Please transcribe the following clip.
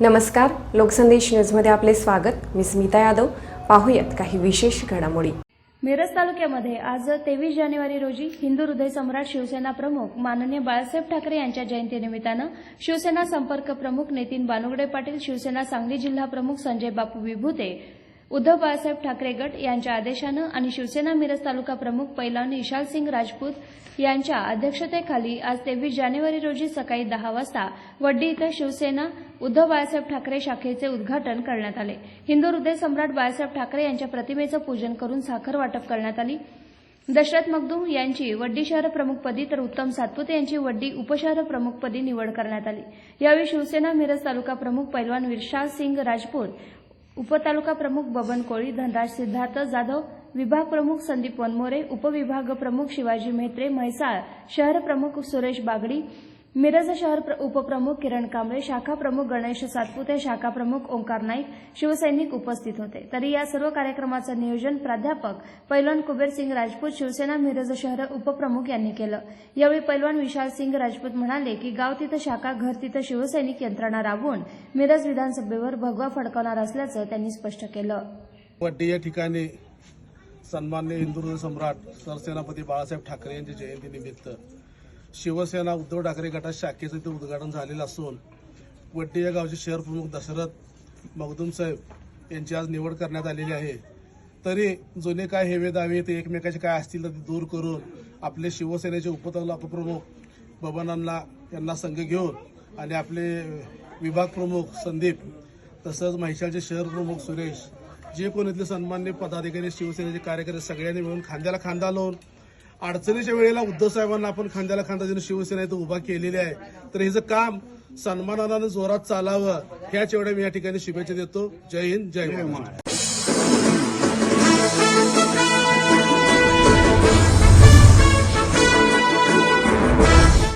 नमस्कार लोकसंदेश न्यूजमध्ये आपले स्वागत. मी स्मिता यादव. पाहूयात काही विशेष घडामोडी. मिरज तालुक्यामध्ये आज तेवीस जानेवारी रोजी हिंदू हृदय सम्राट शिवसेना प्रमुख माननीय बाळासाहेब ठाकरे यांच्या जयंतीनिमित्तानं शिवसेना संपर्क प्रमुख नितीन बानुगडे पाटील शिवसेना सांगली जिल्हा प्रमुख संजय बापू विभूते उद्धव बाळासाहेब ठाकरे गट यांच्या आदेशानं आणि शिवसेना मिरज तालुका प्रमुख पैलवान इशाल सिंग राजपूत यांच्या अध्यक्षतेखाली आज तेवीस जानेवारी रोजी सकाळी दहा वाजता वड्डी इथं शिवसेना उद्धव बाळासाहेब ठाकरे शाखेचे उद्घाटन करण्यात आले. हिंदू हृदय सम्राट बाळासाहेब ठाकरे यांच्या प्रतिमेचं पूजन करून साखर वाटप करण्यात आली. दशरथ मगदूम यांची वड्डी शहर प्रमुखपदी तर उत्तम सातपुते यांची वड्डी उपशहर प्रमुखपदी निवड करण्यात आली. यावेळी शिवसेना मिरज तालुका प्रमुख पैलवान विशाल सिंग राजपूत उपतालुका प्रमुख बबन कोळी धनराज सिद्धार्थ जाधव विभाग प्रमुख संदीप वनमोरे उपविभाग प्रमुख शिवाजी म्हेत्रे म्हैसाळ शहर प्रमुख सुरेश बागडी मिरज शहर प्र- उपप्रमुख किरण कांबळे शाखा प्रमुख गणेश सातपुते शाखा प्रमुख ओंकार नाईक शिवसैनिक उपस्थित होते. तरी या सर्व कार्यक्रमाचं नियोजन प्राध्यापक पैलवान कुबेर सिंग राजपूत शिवसेना मिरज शहर उपप्रमुख यांनी केलं. यावेळी पैलवान विशाल सिंग राजपूत म्हणाले की गाव तिथं शाखा घर तिथं शिवसैनिक यंत्रणा राबवून मिरज विधानसभेवर भगवा फडकावणार असल्याचं त्यांनी स्पष्ट केलं. या ठिकाणी सन्मान्य हिंदू सम्राट सरसेनापती बाळासाहेब ठाकरे यांच्या जयंतीनिमित्त शिवसेना उद्धव ठाकरे गटात शाखेचं ते उद्घाटन झालेलं असून वड्डी या गावचे शहर प्रमुख दशरथ मगदूम साहेब यांची आज निवड करण्यात आलेली आहे. तरी जुने काय हेवे दावे ते एकमेकाचे काय असतील तर ते दूर करून आपले शिवसेनेचे उपतल उपप्रमुख बबनांना यांना संघ घेऊन आणि आपले विभाग प्रमुख संदीप तसंच महिशालचे शहर प्रमुख सुरेश जे कोण इथले सन्मान्य पदाधिकारी शिवसेनेचे कार्यकर्ते सगळ्यांनी मिळून खांद्याला खांदा लावून अडचणीच्या वेळेला उद्धव साहेबांना आपण खांद्याला खांदा देऊन शिवसेना इथं उभा केलेली आहे. तर हिचं काम सन्मानानं जोरात चालावं ह्याच एवढ्या मी या ठिकाणी शुभेच्छा देतो. जय हिंद जय महाराष्ट्र.